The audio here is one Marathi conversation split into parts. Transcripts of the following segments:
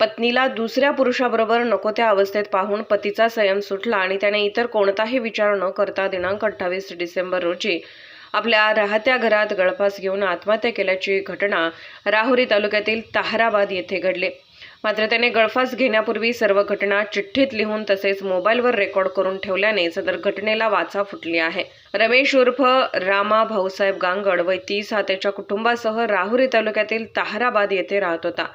पत्नीला दुसऱ्या पुरुषाबरोबर नको त्या अवस्थेत पाहून पतीचा संयम सुटला आणि त्याने इतर कोणताही विचार न करता दिनांक अठ्ठावीस डिसेंबर रोजी आपल्या राहत्या घरात गळफास घेऊन आत्महत्या केल्याची घटना राहुरी तालुक्यातील ताहराबाद येथे घडली. मात्र त्याने गळफास घेण्यापूर्वी सर्व घटना चिठ्ठीत लिहून तसेच मोबाईलवर रेकॉर्ड करून ठेवल्याने सदर घटनेला वाचा फुटली आहे. रमेश उर्फ रामा भाऊसाहेब गांगड वय तीस हा त्याच्या कुटुंबासह राहुरी तालुक्यातील ताहराबाद येथे राहत होता.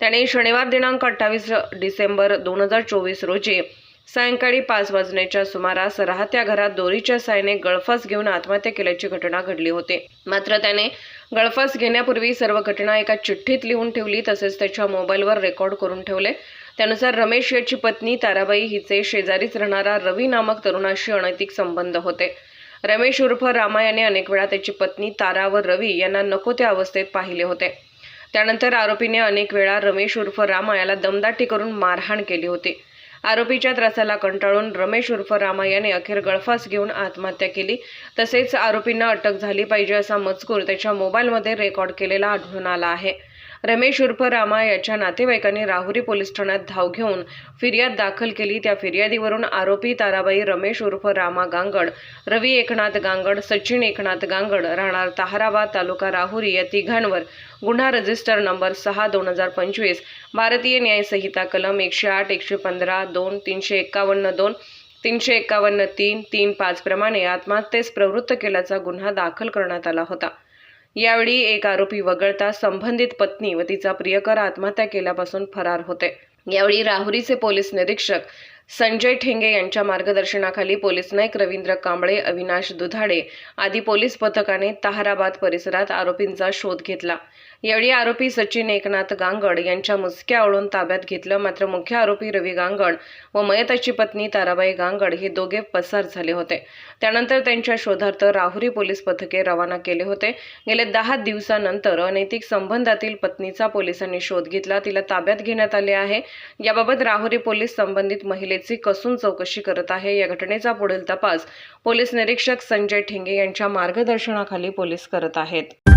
त्याने शनिवार दिनांक अठ्ठावीस डिसेंबर दोन हजार चोवीस रोजी सायंकाळी पाच वाजण्याच्या सुमारास राहत्या घरात दोरीच्या सायने गळफास घेऊन आत्महत्या केल्याची घटना घडली होती. मात्र त्याने गळफास घेण्यापूर्वी सर्व घटना एका चिठ्ठीत लिहून ठेवली तसेच त्याच्या मोबाईलवर रेकॉर्ड करून ठेवले. त्यानुसार रमेश याची पत्नी ताराबाई हिचे शेजारीच राहणारा रवी नामक तरुणाशी अनैतिक संबंध होते. रमेश उर्फ रामा याने अनेक वेळा त्याची पत्नी तारा व रवी यांना नको त्या अवस्थेत पाहिले होते. त्यानंतर आरोपीने अनेक वेळा रमेश उर्फ रामा याला दमदाटी करून मारहाण केली होती. आरोपीच्या त्रासाला कंटाळून रमेश उर्फ रामा याने अखेर गळफास घेऊन आत्महत्या केली. तसेच आरोपींना अटक झाली पाहिजे असा मजकूर त्याच्या मोबाईलमध्ये रेकॉर्ड केलेला आढळून आला आहे. रमेश उर्फ रामा याच्या नातेवाईकांनी राहुरी पोलीस ठाण्यात धाव घेऊन फिर्याद दाखल केली. त्या फिर्यादीवरून आरोपी ताराबाई रमेश उर्फ रामा गांगड रवी एकनाथ गांगड सचिन एकनाथ गांगड राहणार ताहराबाद तालुका राहुरी या तिघांवर गुन्हा रजिस्टर नंबर सहा दोन हजार पंचवीस भारतीय न्याय संहिता कलम एकशे आठ एकशे पंधरा दोन तीनशे एक्कावन्न दोन तीनशे एक्कावन्न तीन तीन पाचप्रमाणे आत्महत्येस प्रवृत्त केल्याचा गुन्हा दाखल करण्यात आला होता. यावेळी एक आरोपी वगळता संबंधित पत्नी व तिचा प्रियकर आत्महत्या केल्यापासून फरार होते. यावेळी राहुरीचे पोलीस निरीक्षक संजय ठेंगे यांच्या मार्गदर्शनाखाली पोलीस नाईक रवींद्र कांबळे अविनाश दुधाडे आदी पोलीस पथकाने ताहराबाद परिसरात आरोपींचा शोध घेतला. यावेळी आरोपी सचिन एकनाथ गांगड यांच्या मुसक्या आवळून ताब्यात घेतलं. मात्र मुख्य आरोपी रवी गांगड व मयताची पत्नी ताराबाई गांगड हे दोघे पसार झाले होते. त्यानंतर त्यांच्या शोधार्थ राहुरी पोलीस पथके रवाना केले होते. गेले दहा दिवसानंतर अनैतिक संबंधातील पत्नीचा पोलिसांनी शोध घेतला. तिला ताब्यात घेण्यात आले आहे. याबाबत राहुरी पोलीस संबंधित महिलेची कसून चौकशी करत आहे. या घटनेचा पुढील तपास पोलीस निरीक्षक संजय ठेंगे यांच्या मार्गदर्शनाखाली पोलीस करत आहेत.